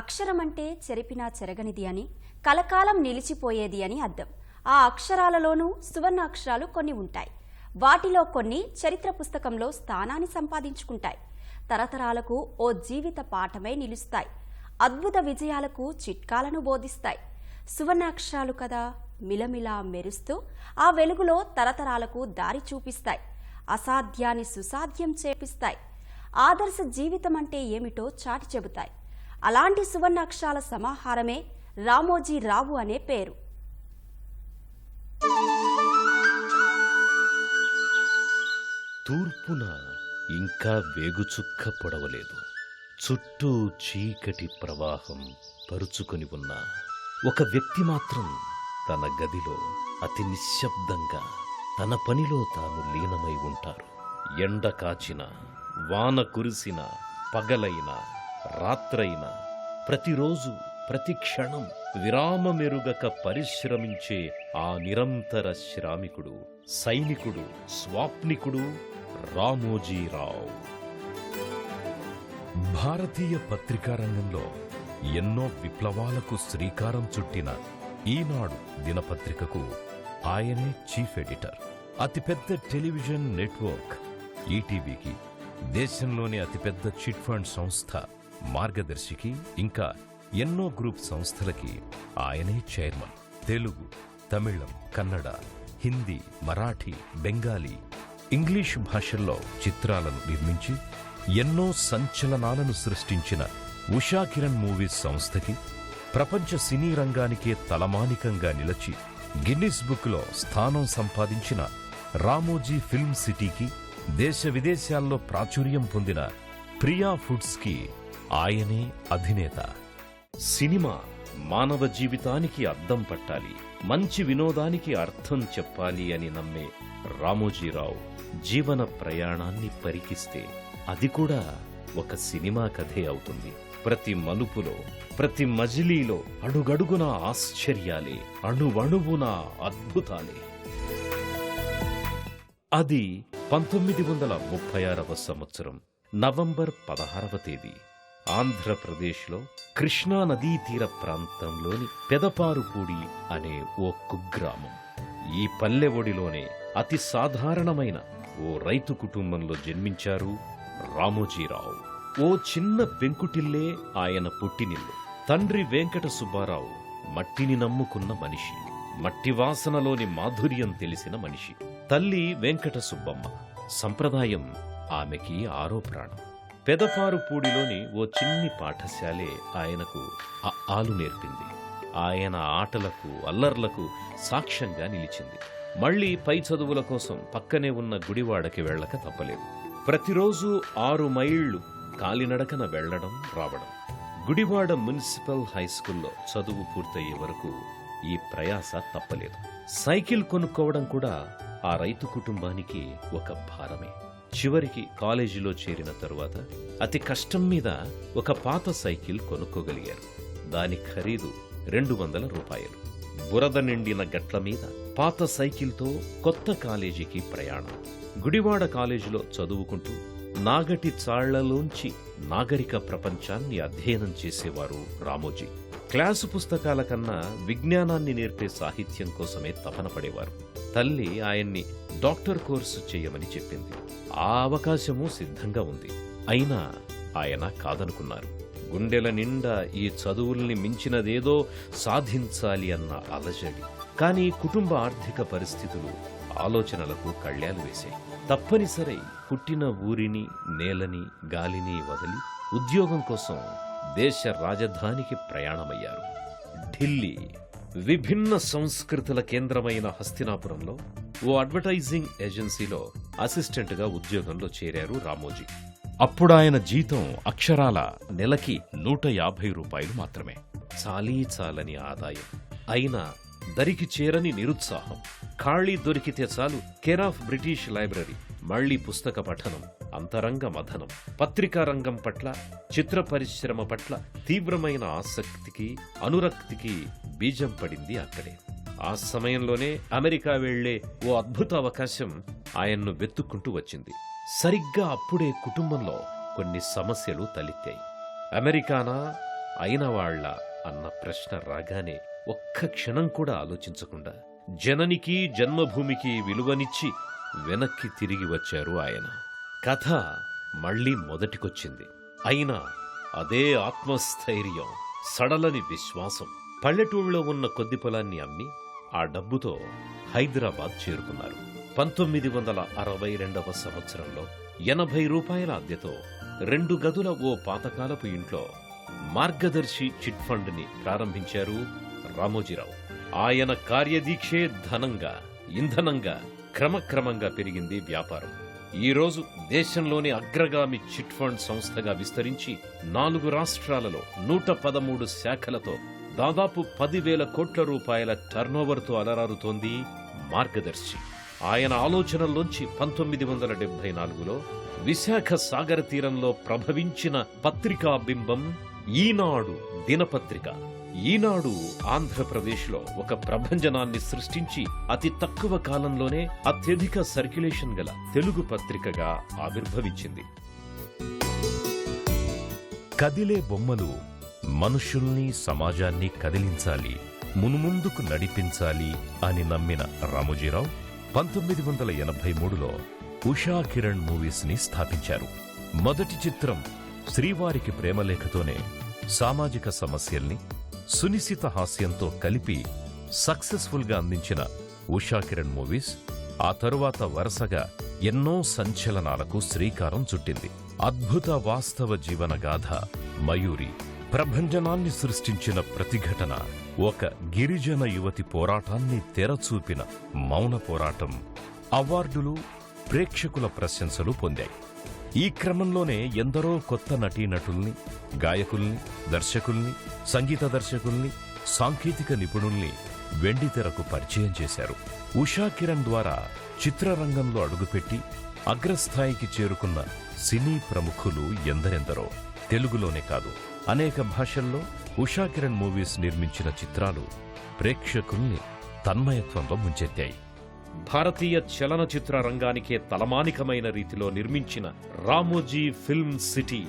అక్షరం అంటే చెరిపినా చెరగనిది అని కలకాలం నిలిచిపోయేది అని అర్థం. ఆ అక్షరాలలోనూ సువర్ణాక్షరాలు కొన్ని ఉంటాయి. వాటిలో కొన్ని చరిత్ర పుస్తకంలో స్థానాన్ని సంపాదించుకుంటాయి. తరతరాలకు ఓ జీవిత పాఠమై నిలుస్తాయి. అద్భుత విజయాలకు చిట్కాలను బోధిస్తాయి. సువర్ణాక్షరాలు కదా మిలమిలా మెరుస్తూ ఆ వెలుగులో తరతరాలకు దారి చూపిస్తాయి. అసాధ్యాన్ని సుసాధ్యం చేపిస్తాయి. ఆదర్శ జీవితం అంటే ఏమిటో చాటి చెబుతాయి. అలాంటి సువర్ణాక్షరాల సమాహారమే రామోజీ రావు అనే పేరు. తూర్పున ఇంకా వేగుచుక్క పొడవలేదు. చుట్టూ చీకటి ప్రవాహం పరుచుకొని ఉన్న ఒక వ్యక్తి మాత్రం తన గదిలో అతి నిశ్శబ్దంగా తన పనిలో తాను లీనమై ఉంటారు. ఎండ కాచిన వాన కురిసిన పగలైన రాత్రైన ప్రతిరోజు ప్రతి క్షణం విరామమెరుగక పరిశ్రమించే ఆ నిరంతర శ్రామికుడు సైనికుడు స్వాప్నికుడు రామోజీరావు. భారతీయ పత్రికా రంగంలో ఎన్నో విప్లవాలకు శ్రీకారం చుట్టిన ఈనాడు దినపత్రికకు ఆయనే చీఫ్ ఎడిటర్. అతిపెద్ద టెలివిజన్ నెట్వర్క్ ఈటీవీకి దేశంలోని అతిపెద్ద చిట్ ఫండ్ సంస్థ. మార్గదర్శికి ఇంకా ఎన్నో గ్రూప్ సంస్థలకి ఆయనే చైర్మన్. తెలుగు తమిళం కన్నడ హిందీ మరాఠీ బెంగాలీ ఇంగ్లీష్ భాషల్లో చిత్రాలను నిర్మించి ఎన్నో సంచలనాలను సృష్టించిన ఉషా కిరణ్ మూవీస్ సంస్థకి ప్రపంచ సినీ రంగానికే తలమానికంగా నిలచి గిన్నిస్ బుక్లో స్థానం సంపాదించిన రామోజీ ఫిల్మ్ సిటీకి దేశ విదేశాల్లో ప్రాచుర్యం పొందిన ప్రియా ఫుడ్స్కి ఆయనే అధినేత. సినిమా మానవ జీవితానికి అద్దం పట్టాలి మంచి వినోదానికి అర్థం చెప్పాలి అని నమ్మే రామోజీరావు జీవన ప్రయాణాన్ని పరికిస్తే అది కూడా ఒక సినిమా కథే అవుతుంది. ప్రతి మలుపులో ప్రతి మజిలీలో అడుగడుగున ఆశ్చర్యాలే అణువణువున అద్భుతాలే. అది పంతొమ్మిది వందల ముప్పై ఆరవ సంవత్సరం నవంబర్ పదహారవ తేదీ. ఆంధ్రప్రదేశ్లో కృష్ణా నదీ తీర ప్రాంతంలోని పెదపారుపూడి అనే ఓ కుగ్రామం ఈ పల్లె ఒడిలోనే అతి సాధారణమైన ఓ రైతు కుటుంబంలో జన్మించారు రామోజీరావు. ఓ చిన్న పెంకుటిల్లే ఆయన పుట్టినిల్లు. తండ్రి వెంకట సుబ్బారావు మట్టిని నమ్ముకున్న మనిషి. మట్టి వాసనలోని మాధుర్యం తెలిసిన మనిషి. తల్లి వెంకట సుబ్బమ్మ. సంప్రదాయం ఆమెకి ఆరో ప్రాణం. పెదపారుపూడిలోని ఓ చిన్ని పాఠశాలే ఆయనకు ఆ ఆలు నేర్పింది. ఆయన ఆటలకు అల్లర్లకు సాక్ష్యంగా నిలిచింది. మళ్ళీ పై చదువుల కోసం పక్కనే ఉన్న గుడివాడకి వెళ్ళక తప్పలేదు. ప్రతిరోజు ఆరు మైళ్ళు కాలినడకన వెళ్ళడం రావడం. గుడివాడ మున్సిపల్ హై స్కూల్లో చదువు పూర్తయ్యే వరకు ఈ ప్రయాస తప్పలేదు. సైకిల్ కొనుక్కోవడం కూడా ఆ రైతు కుటుంబానికి ఒక భారమే. చివరికి కాలేజీలో చేరిన తరువాత అతి కష్టం మీద ఒక పాత సైకిల్ కొనుక్కోగలిగారు. దాని ఖరీదు రెండు వందల రూపాయలు. బురద నిండిన గట్ల మీద పాత సైకిల్తో కొత్త కాలేజీకి ప్రయాణం. గుడివాడ కాలేజీలో చదువుకుంటూ నాగటి చాళ్ళలోంచి నాగరిక ప్రపంచాన్ని అధ్యయనం చేసేవారు రామోజీ. క్లాసు పుస్తకాల కన్నా విజ్ఞానాన్ని నేర్పే సాహిత్యం కోసమే తపన పడేవారు. తల్లి ఆయన్ని డాక్టర్ కోర్సు చేయమని చెప్పింది. ఆ అవకాశము సిద్ధంగా ఉంది. అయినా ఆయన కాదనుకున్నారు. గుండెల నిండా ఈ చదువుల్ని మించినదేదో సాధించాలి అన్న అలజడి. కానీ కుటుంబ ఆర్థిక పరిస్థితులు ఆలోచనలకు కళ్యాలు వేశాయి. తప్పనిసరి పుట్టిన ఊరిని నేలని గాలిని వదిలి ఉద్యోగం కోసం దేశ రాజధానికి ప్రయాణమయ్యారు. ఢిల్లీ విభిన్న సంస్కృతుల కేంద్రమైన హస్తినాపురంలో ఓ అడ్వర్టైజింగ్ ఏజెన్సీలో అసిస్టెంట్గా ఉద్యోగంలో చేరారు రామోజీ. అప్పుడు ఆయన జీతం అక్షరాల నెలకి నూట యాభై రూపాయలు మాత్రమే. చాలీ చాలని ఆదాయం. అయినా దరికి చేరని నిరుత్సాహం. ఖాళీ దొరికితే చాలు కేర్ ఆఫ్ బ్రిటిష్ లైబ్రరీ మళ్ళీ పుస్తక పఠనం అంతరంగ మథనం పత్రికా రంగం పట్ల చిత్ర పరిశ్రమ పట్ల తీవ్రమైన ఆసక్తికి అనురక్తికి బీజం పడింది అక్కడే. ఆ సమయంలోనే అమెరికా వెళ్ళే ఓ అద్భుత అవకాశం ఆయన్ను వెతుక్కుంటూ వచ్చింది. సరిగ్గా అప్పుడే కుటుంబంలో కొన్ని సమస్యలు తలెత్తాయి. అమెరికానా? అయిన వాళ్ళ అన్న ప్రశ్న రాగానే ఒక్క క్షణం కూడా ఆలోచించకుండా జననికి జన్మభూమికి విలువనిచ్చి వెనక్కి తిరిగి వచ్చారు ఆయన. కథ మళ్ళీ మొదటికొచ్చింది. అయినా అదే ఆత్మస్థైర్యం సడలని విశ్వాసం పల్లెటూళ్ళలో ఉన్న కొద్ది పొలాన్ని అమ్మి ఆ డబ్బుతో హైదరాబాద్ చేరుకున్నారు. పంతొమ్మిది వందల అరవై రెండవ సంవత్సరంలో ఎనభై రూపాయల అద్దెతో రెండు గదుల ఓ పాతకాలపు ఇంట్లో మార్గదర్శి చిట్ ఫండ్ని ప్రారంభించారు రామోజీరావు. ఆయన కార్యదీక్షే ధనంగా ఇంధనంగా క్రమక్రమంగా పెరిగింది వ్యాపారం. ఈ రోజు దేశంలోని అగ్రగామి చిట్ ఫండ్ సంస్థగా విస్తరించి నాలుగు రాష్ట్రాలలో నూట పదమూడు శాఖలతో దాదాపు పదివేల కోట్ల రూపాయల టర్నోవర్తో అలరారుతోంది మార్గదర్శి. ఆయన ఆలోచనల్లోంచి పంతొమ్మిది వందల డెబ్బై నాలుగులో విశాఖ సాగర తీరంలో ప్రభవించిన పత్రికా బింబం ఈనాడు దినపత్రిక. ఈనాడు ఆంధ్రప్రదేశ్లో ఒక ప్రభంజనాన్ని సృష్టించి అతి తక్కువ కాలంలోనే అత్యధిక సర్క్యులేషన్ గల తెలుగు పత్రికగా ఆవిర్భవించింది. కదిలే బొమ్మలు మనుషుల్ని సమాజాన్ని కదిలించాలి మునుముందుకు నడిపించాలి అని నమ్మిన రామోజీరావు పంతొమ్మిది వందల ఎనభై మూడులో ఉషా కిరణ్ మూవీస్ని స్థాపించారు. మొదటి చిత్రం శ్రీవారికి ప్రేమలేఖతోనే సామాజిక సమస్యల్ని సునిశిత హాస్యంతో కలిపి సక్సెస్ఫుల్గా అందించిన ఉషా కిరణ్ మూవీస్ ఆ తరువాత వరుసగా ఎన్నో సంచలనాలకు శ్రీకారం చుట్టింది. అద్భుత వాస్తవ జీవన గాథ మయూరి ప్రభంజనాన్ని సృష్టించిన ప్రతిఘటన ఒక గిరిజన యువతి పోరాటాన్ని తెరచూపిన మౌన పోరాటం. అవార్డులు ప్రేక్షకుల ప్రశంసలు పొందాయి. ఈ క్రమంలోనే ఎందరో కొత్త నటీనటుల్ని గాయకుల్ని దర్శకుల్ని సంగీత దర్శకుల్ని సాంకేతిక నిపుణుల్ని వెండితెరకు పరిచయం చేశారు. ఉషా కిరణ్ ద్వారా చిత్రరంగంలో అడుగుపెట్టి అగ్రస్థాయికి చేరుకున్న సినీ ప్రముఖులు ఎందరెందరో తెలుగులోనే కాదు అనేక భాషల్లో ఉషాకిరణ్ మూవీస్ నిర్మించిన చిత్రాలు ప్రేక్షకుల్ని తన్మయత్వంలో ముంచెత్తాయి. భారతీయ చలనచిత్ర రంగానికే తలమానికమైన రీతిలో నిర్మించిన రామోజీ ఫిల్మ్ సిటీ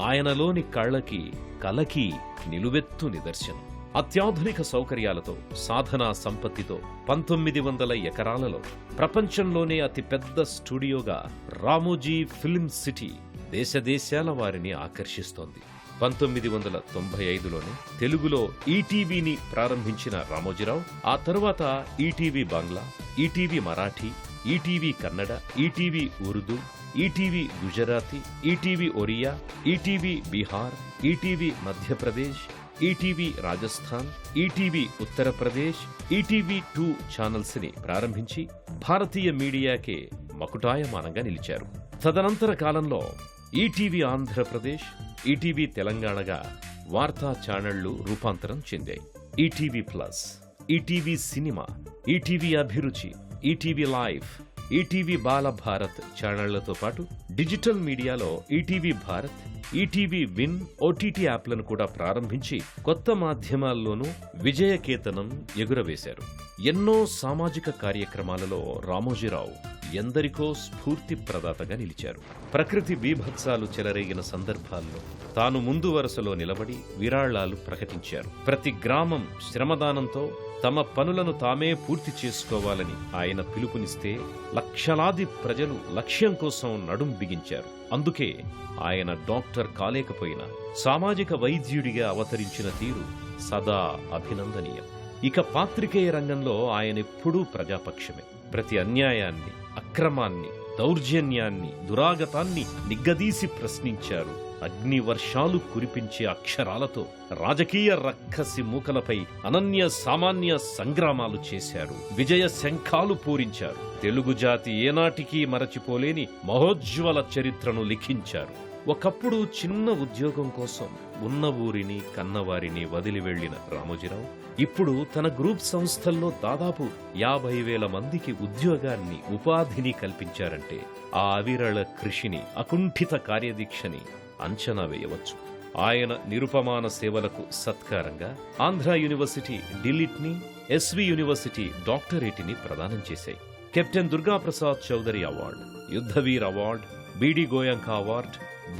ఆయనలోని కళ్ళకి కలకి నిలువెత్తు నిదర్శనం. అత్యాధునిక సౌకర్యాలతో సాధనా సంపత్తితో పంతొమ్మిది వందల ఎకరాలలో ప్రపంచంలోనే అతిపెద్ద స్టూడియోగా రామోజీ ఫిల్మ్ సిటీ దేశదేశాల వారిని ఆకర్షిస్తోంది. పంతొమ్మిది వందల తొంభై ఐదులోనే తెలుగులో ఈటీవీని ప్రారంభించిన రామోజీరావు ఆ తరువాత ETV Bangla ETV Marathi ETV Kannada ETV Urdu ETV Gujarati ETV Oriya ETV Bihar ETV Madhya Pradesh ETV Rajasthan ETV Uttar Pradesh ETV two ఛానల్స్ని ప్రారంభించి భారతీయ మీడియాకే మకుటాయమానంగా నిలిచారు. తదనంతర కాలంలో ఈటీవీ ఆంధ్రప్రదేశ్ ఈటీవీ తెలంగాణగా వార్తా ఛానళ్ళు రూపాంతరం చెందాయి. ETV plus ETV cinema ETV Abhiruchi ETV life ETV Bala Bharat ఛానళ్ళతో పాటు digital మీడియాలో ETV Bharat ETV win OTT యాప్లను కూడా ప్రారంభించి కొత్త మాధ్యమాల్లోనూ విజయకేతనం ఎగురవేశారు. ఎన్నో సామాజిక కార్యక్రమాలలో రామోజీరావు ఎందరికో స్ఫూర్తి ప్రదాతగా నిలిచారు. ప్రకృతి బీభత్సాలు చెలరేగిన సందర్భాల్లో తాను ముందు వరుసలో నిలబడి విరాళాలు ప్రకటించారు. ప్రతి గ్రామం శ్రమదానంతో తమ పనులను తామే పూర్తి చేసుకోవాలని ఆయన పిలుపునిస్తే లక్షలాది ప్రజలు లక్ష్యం కోసం నడుం బిగించారు. అందుకే ఆయన డాక్టర్ కాలేకపోయినా సామాజిక వైద్యుడిగా అవతరించిన తీరు సదా అభినందనీయం. ఇక పాత్రికేయ రంగంలో ఆయన ఎప్పుడూ ప్రజాపక్షమే. ప్రతి అన్యాయాన్ని అక్రమాన్ని దౌర్జన్యాన్ని దురాగతాన్ని నిగ్గదీసి ప్రశ్నించారు. అగ్నివర్షాలు కురిపించే అక్షరాలతో రాజకీయ రక్కసి మూకలపై అనన్య సామాన్య సంగ్రామాలు చేశారు. విజయ శంఖాలు పూరించారు. తెలుగు జాతి ఏనాటికీ మరచిపోలేని మహోజ్వల చరిత్రను లిఖించారు. ఒకప్పుడు చిన్న ఉద్యోగం కోసం ఉన్న ఊరిని కన్నవారిని వదిలి వెళ్ళిన రామోజీరావు ఇప్పుడు తన గ్రూప్ సంస్థల్లో దాదాపు యాభై వేల మందికి ఉద్యోగాన్ని ఉపాధిని కల్పించారంటే ఆ అవిరళ కృషిని అకుంఠిత కార్యదీక్షని అంచనా వేయవచ్చు. ఆయన నిరుపమాన సేవలకు సత్కారంగా ఆంధ్ర యూనివర్సిటీ డిలిట్ని ఎస్వి యూనివర్సిటీ డాక్టరేటిని ప్రదానం చేశాయి. Captain Durgaprasad Chowdary award Yudhveer award BD Goenka award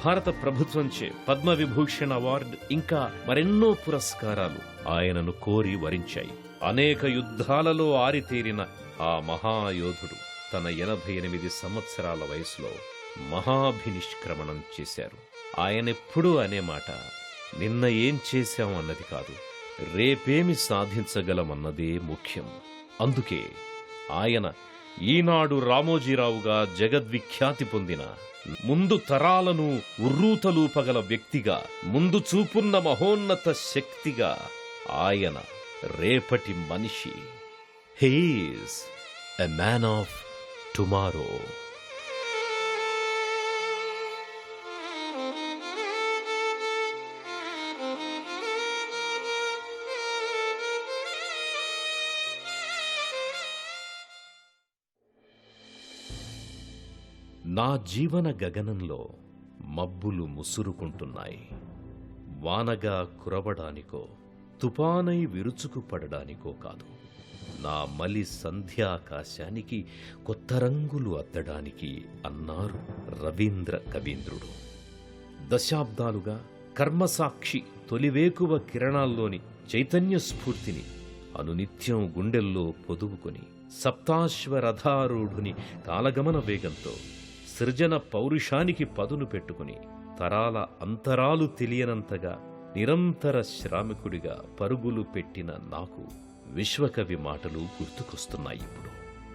భారత ప్రభుత్వంచే పద్మ విభూషణ్ అవార్డ్ ఇంకా మరెన్నో పురస్కారాలు ఆయనను కోరి వరించాయి. అనేక యుద్ధాలలో ఆరితేరిన ఆ మహాయోధుడు తన ఎనభై ఎనిమిది సంవత్సరాల వయసులో మహాభినిష్క్రమణం చేశారు. ఆయనెప్పుడూ అనే మాట నిన్న ఏం చేశాం అన్నది కాదు రేపేమి సాధించగలమన్నదే ముఖ్యం. అందుకే ఆయన ఈనాడు రామోజీరావుగా జగద్విఖ్యాతి పొందిన ముందు తరాలను ఉర్రూతలూపగల వ్యక్తిగా ముందు చూపున్న మహోన్నత శక్తిగా ఆయన రేపటి మనిషి. He's a man of tomorrow నా జీవన గగనంలో మబ్బులు ముసురుకుంటున్నాయి. వానగా కురవడానికో తుపానై విరుచుకు పడడానికో కాదు. నా మలి సంధ్యాకాశానికి కొత్త రంగులు అద్దడానికి అన్నారు రవీంద్ర కవీంద్రుడు. దశాబ్దాలుగా కర్మసాక్షి తొలివేకువ కిరణాల్లోని చైతన్య స్ఫూర్తిని అనునిత్యం గుండెల్లో పొదువుకొని సప్తాశ్వరథారూఢుని కాలగమన వేగంతో సృజన పౌరుషానికి పదును పెట్టుకుని తరాల అంతరాలు తెలియనంతగా నిరంతర శ్రామికుడిగా పరుగులు పెట్టిన నాకు విశ్వకవి మాటలు గుర్తుకొస్తున్నాయి ఇప్పుడు.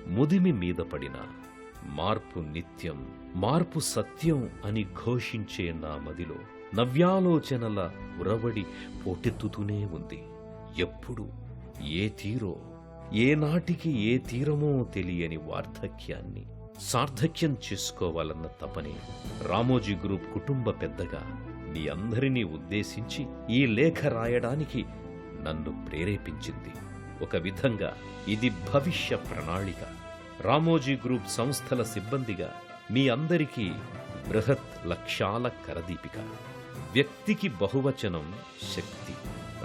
ముదిమి మీద పడిన మార్పు నిత్యం మార్పు సత్యం అని ఘోషించే నా మదిలో నవ్యాలోచనల ఉరవడి పోటెత్తుతూనే ఉంది. ఎప్పుడు ఏ తీరో ఏనాటికి ఏ తీరమో తెలియని వార్ధక్యాన్ని సార్థక్యం చేసుకోవాలన్న తపని రామోజీ గ్రూప్ కుటుంబ పెద్దగా మీ అందరినీ ఉద్దేశించి ఈ లేఖ రాయడానికి నన్ను ప్రేరేపించింది. ఒక విధంగా ఇది భవిష్య ప్రణాళిక. రామోజీ గ్రూప్ సంస్థల సిబ్బందిగా మీ అందరికీ బృహత్ లక్ష్యాల కరదీపిక. వ్యక్తికి బహువచనం శక్తి.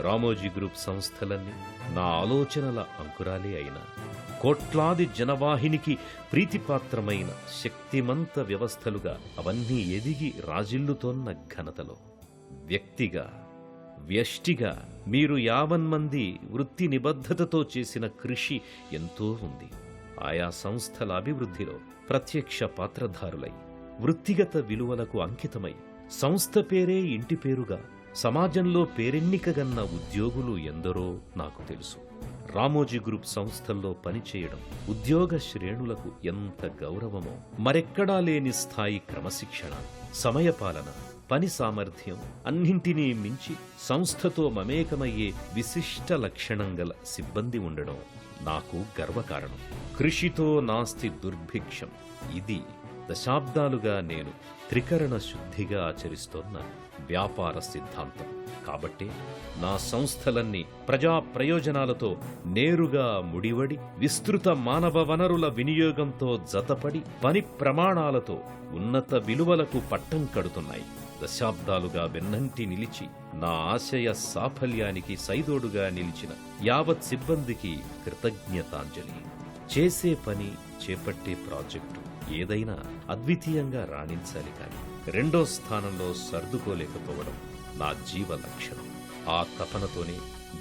రామోజీ గ్రూప్ సంస్థలన్నీ నా ఆలోచనల అంకురాలే అయినా కోట్లాది జనవాహినికి ప్రీతిపాత్రమైన శక్తిమంత వ్యవస్థలుగా అవన్నీ ఎదిగి రాజిల్లుతోన్న ఘనతలో. వ్యక్తిగా వ్యష్టిగా మీరు యావన్మంది వృత్తి నిబద్ధతతో చేసిన కృషి ఎంతో ఉంది. ఆయా సంస్థల అభివృద్ధిలో ప్రత్యక్ష పాత్రధారులై వృత్తిగత విలువలకు అంకితమై సంస్థ పేరే ఇంటి పేరుగా సమాజంలో పేరెన్నికగన్న ఉద్యోగులు ఎందరో నాకు తెలుసు. రామోజీ గ్రూప్ సంస్థల్లో పనిచేయడం ఉద్యోగ శ్రేణులకు ఎంత గౌరవమో మరెక్కడా లేని స్థాయి క్రమశిక్షణ సమయపాలన పని సామర్థ్యం అన్నింటినీ మించి సంస్థతో మమేకమయ్యే విశిష్ట లక్షణం గల సిబ్బంది ఉండడం నాకు గర్వకారణం. కృషితో నాస్తి దుర్భిక్షం. ఇది దశాబ్దాలుగా నేను త్రికరణ శుద్ధిగా ఆచరిస్తోన్న వ్యాపార సిద్ధాంతం. కాబట్టి నా సంస్థలన్నీ ప్రజా ప్రయోజనాలతో నేరుగా ముడివడి విస్తృత మానవ వనరుల వినియోగంతో జతపడి పని ప్రమాణాలతో ఉన్నత విలువలకు పట్టం కడుతున్నాయి. దశాబ్దాలుగా వెన్నంటి నిలిచి నా ఆశయ సాఫల్యానికి సైదోడుగా నిలిచిన యావత్ సిబ్బందికి కృతజ్ఞతాంజలి. చేసే పని చేపట్టే ప్రాజెక్టు ఏదైనా అద్వితీయంగా రాణించాలి కానీ రెండో స్థానంలో సర్దుకోలేకపోవడం నా జీవ లక్షణం. ఆ తపనతోనే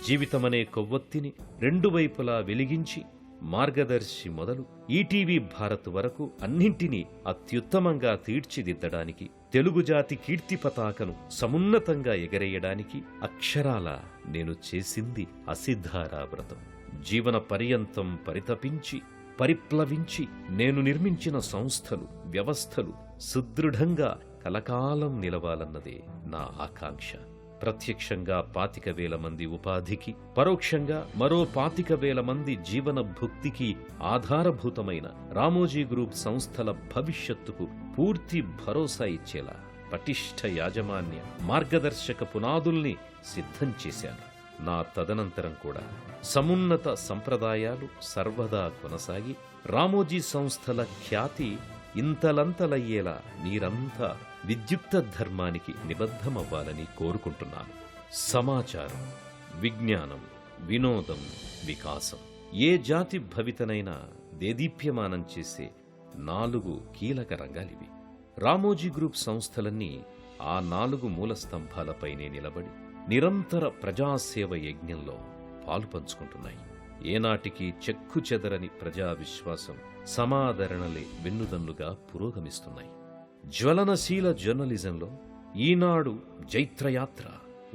జీవితమనే కొవ్వొత్తిని రెండు వైపులా వెలిగించి మార్గదర్శి మొదలు ఈటీవీ భారత్ వరకు అన్నింటినీ అత్యుత్తమంగా తీర్చిదిద్దడానికి తెలుగు జాతి కీర్తి పతాకను సమున్నతంగా ఎగరేయడానికి అక్షరాల నేను చేసింది అసిద్ధారా వ్రతం. జీవన పర్యంతం పరితపించి పరిప్లవించి నేను నిర్మించిన సంస్థలు వ్యవస్థలు సుదృఢంగా కలకాలం నిలవాలన్నదే నా ఆకాంక్ష. ప్రత్యక్షంగా పాతిక వేల మంది ఉపాధికి పరోక్షంగా మరో పాతిక వేల మంది జీవన భుక్తికి ఆధారభూతమైన రామోజీ గ్రూప్ సంస్థల భవిష్యత్తుకు పూర్తి భరోసా ఇచ్చేలా పటిష్ట యాజమాన్య మార్గదర్శక పునాదుల్ని సిద్ధం చేశాను. నా తదనంతరం కూడా సమున్నత సంప్రదాయాలు సర్వదా కొనసాగి రామోజీ సంస్థల ఖ్యాతి ఇంతలంతలయ్యేలా మీరంతా విద్యుక్త ధర్మానికి నిబద్ధమవ్వాలని కోరుకుంటున్నాను. సమాచారం విజ్ఞానం వినోదం వికాసం. ఏ జాతి భవితనైనా దేదీప్యమానం చేసే నాలుగు కీలక రంగాలివి రామోజీ గ్రూప్ సంస్థలన్నీ ఆ నాలుగు మూల స్తంభాలపైనే నిలబడి నిరంతర ప్రజాసేవ యజ్ఞంలో పాలు పంచుకుంటున్నాయి ఏనాటికి చెక్కు చెదరని ప్రజా విశ్వాసం సమాదరణలే వెన్నుదన్నుగా పురోగమిస్తున్నాయి. జ్వలనశీల జర్నలిజంలో ఈనాడు జైత్రయాత్ర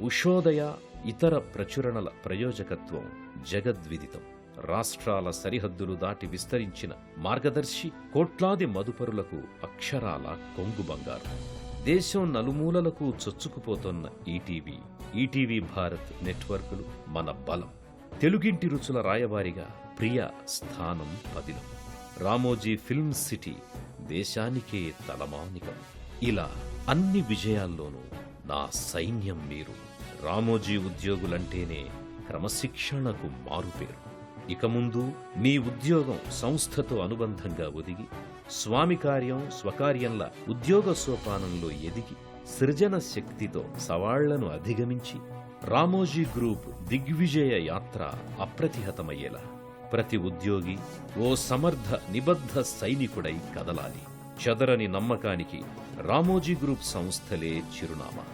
ఉషోదయ ఇతర ప్రచురణల ప్రయోజకత్వం జగద్విదితం. రాష్ట్రాల సరిహద్దులు దాటి విస్తరించిన మార్గదర్శి కోట్లాది మదుపరులకు అక్షరాల కొంగు బంగారు. దేశం నలుమూలలకు చొచ్చుకుపోతున్న ఈటీవీ ఈటీవీ భారత్ నెట్వర్కులు మన బలం. తెలుగింటి రుచుల రాయబారిగా ప్రియ స్థానం పదిలం. రామోజీ ఫిల్మ్ సిటీ దేశానికే తలమానికం ఇలా అన్ని విజయాల్లోనూ నా సైన్యం మీరు. రామోజీ ఉద్యోగులంటేనే క్రమశిక్షణకు మారుపేరు. ఇక ముందు మీ ఉద్యోగం సంస్థతో అనుబంధంగా ఒదిగి స్వామి కార్యం స్వకార్యంల ఉద్యోగ సోపానంలో ఎదిగి సృజన శక్తితో సవాళ్ళను అధిగమించి రామోజీ గ్రూప్ దిగ్విజయ యాత్ర అప్రతిహతమయ్యేలా ప్రతి ఉద్యోగి ఓ సమర్థ నిబద్ధ సైనికుడై కదలాలి. చదరని నమ్మకానికి రామోజీ గ్రూప్ సంస్థలే చిరునామా.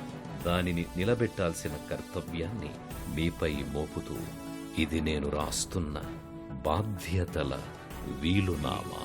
దానిని నిలబెట్టాల్సిన కర్తవ్యాన్ని మీపై మోపుతూ ఇది నేను రాస్తున్న బాధ్యతల వీలునామా.